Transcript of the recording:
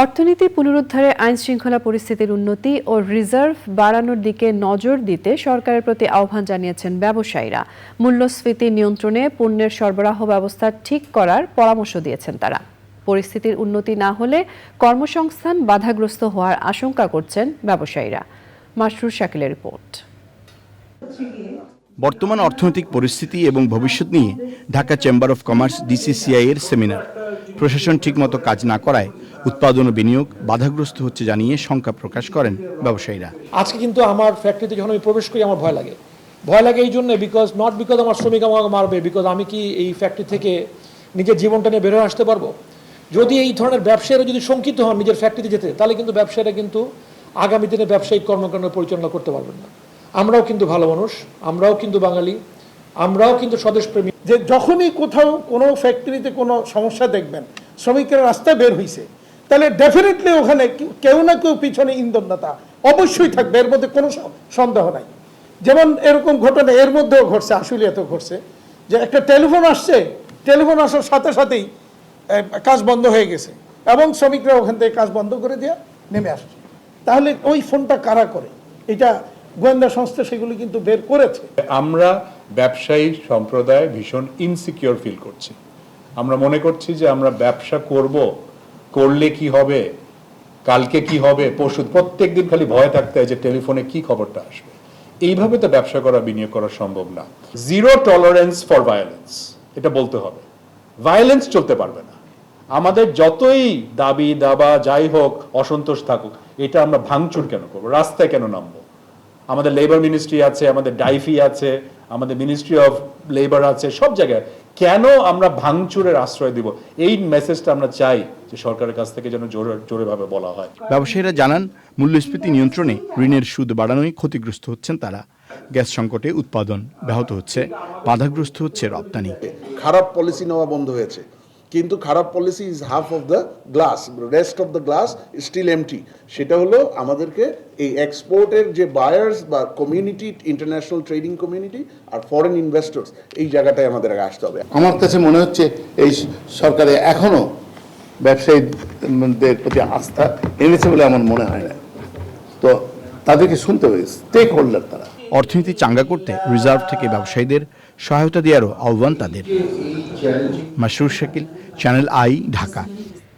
অর্থনীতি পুনরুদ্ধারে আইন শৃঙ্খলা পরিস্থিতির উন্নতি ও রিজার্ভ বাড়ানোর দিকে নজর দিতে সরকারের প্রতি আহ্বান জানিয়েছেন ব্যবসায়ীরা। মূল্যস্ফীতি নিয়ন্ত্রণে পণ্যের সরবরাহ ব্যবস্থা ঠিক করার পরামর্শ দিয়েছেন তারা। পরিস্থিতির উন্নতি না হলে কর্মসংস্থান বাধাগ্রস্ত হওয়ার আশঙ্কা করছেন ব্যবসায়ীরা। মাসরুর শাকিলের রিপোর্ট। বর্তমান অর্থনৈতিক পরিস্থিতি এবং ভবিষ্যৎ নিয়ে Dhaka chamber of commerce DCCI এর সেমিনার। প্রশাসন ঠিকমতো কাজ না করায় উৎপাদন ও বিনিয়োগ বাধাগ্রস্ত হচ্ছে জানিয়ে শঙ্কা প্রকাশ করেন ব্যবসায়ীরা। আজকে কিন্তু আমার ফ্যাক্টরিতে যখন আমি প্রবেশ করি, আমার ভয় লাগে। ভয় লাগে এই জন্য বিকজ নট বিকজ আমার শ্রমিক আমাকে মারবে বিকজ আমি কি এই ফ্যাক্টরি থেকে নিজের জীবনটা নিয়ে বেরোয় আসতে পারব? যদি এই ধরনের ব্যবসায়ীরা যদি শঙ্কিত হন নিজের ফ্যাক্টরিতে যেতে, তাহলে কিন্তু ব্যবসায়ীরা কিন্তু আগামী দিনে ব্যবসায়িক কর্মকাণ্ড পরিচালনা করতে পারবেন না। আমরাও কিন্তু ভালো মানুষ, আমরাও কিন্তু বাঙালি, আমরাও কিন্তু স্বদেশপ্রেমী। যে যখনই কোথাও কোনো ফ্যাক্টরিতে কোনো সমস্যা দেখবেন, শ্রমিকেরা রাস্তায় বের হইছে, তাহলে ডেফিনেটলি ওখানে কেউ- না কেউ পিছনে ইন্ধনদাতা অবশ্যই থাকবে, এর মধ্যে কোনো সন্দেহ নাই। যেমন এরকম ঘটনা, এর মধ্যেও ঘটছে, আশুলিয়াতেও ঘটছে, যে একটা টেলিফোন আসছে টেলিফোন আসার সাথে সাথেই কাজ বন্ধ হয়ে গেছে, এবং শ্রমিকরা ওখান থেকে কাজ বন্ধ করে দিয়ে নেমে আসছে। তাহলে ওই ফোনটা কারা করে? এটা গোয়েন্দা সংস্থা সেগুলি কিন্তু বের করেছে। আমরা ব্যবসায়ী সম্প্রদায় ভীষণ ইনসিকিউর ফিল করছি। আমরা মনে করছি যে আমরা ব্যবসা করব, করলে কি হবে, কালকে কি হবে, পরশু প্রত্যেক দিন খালি ভয় থাকতে হয় যে টেলিফোনে কি খবরটা আসবে। এইভাবে তো ব্যবসা করা, বিনিয়োগ করা সম্ভব না। জিরো টলারেন্স ফর ভায়োলেন্স এটা বলতে হবে। ভায়োলেন্স চলতে পারবে না। আমাদের যতই দাবি দাবা যাই হোক, অসন্তোষ থাকুক, এটা আমরা ভাঙচুর কেন করব? রাস্তায় কেন নামবো? আমাদের লেবার মিনিস্ট্রি আছে আমাদের ডাইফি আছে আমাদের মিনিস্ট্রি অফ লেবার আছে সব জায়গায়। কেন আমরা ভাঙচুরের আশ্রয় দিব? এই মেসেজটা আমরা চাই যে সরকারের কাছ থেকে যেন জোরে জোরেভাবে বলা হয়। ব্যবসায়ীরা জানান মূল্যস্ফীতি নিয়ন্ত্রণে ঋণের সুদ বাড়ানোই ক্ষতিগ্রস্ত হচ্ছেন তারা। গ্যাস সংকটে উৎপাদন ব্যাহত হচ্ছে বাধাগ্রস্ত হচ্ছে রপ্তানি। খারাপ পলিসি নেওয়া বন্ধ হয়েছে। কিন্তু খারাপ policy is half of the glass rest of the glass still empty সেটা হলো আমাদেরকে এই এক্সপোর্টের যে বায়ার্স বা কমিউনিটি ইন্টারন্যাশনাল ট্রেডিং কমিউনিটি আর ফরেন ইনভেস্টর্স এই জায়গাটায় আমাদের আগে আসতে হবে। আমার কাছে মনে হচ্ছে এই সরকারে এখনও ব্যবসায়ীদের প্রতি আস্থা এনেছে বলে আমার মনে হয় না। তো তাদেরকে শুনতে হবে স্টেক হোল্ডার তারা। অর্থনীতি চাঙ্গা করতে রিজার্ভ থেকে ব্যবসায়ীদের সহায়তা দেওয়ারও আহ্বান তাদের। Masrur Shakil channel I Dhaka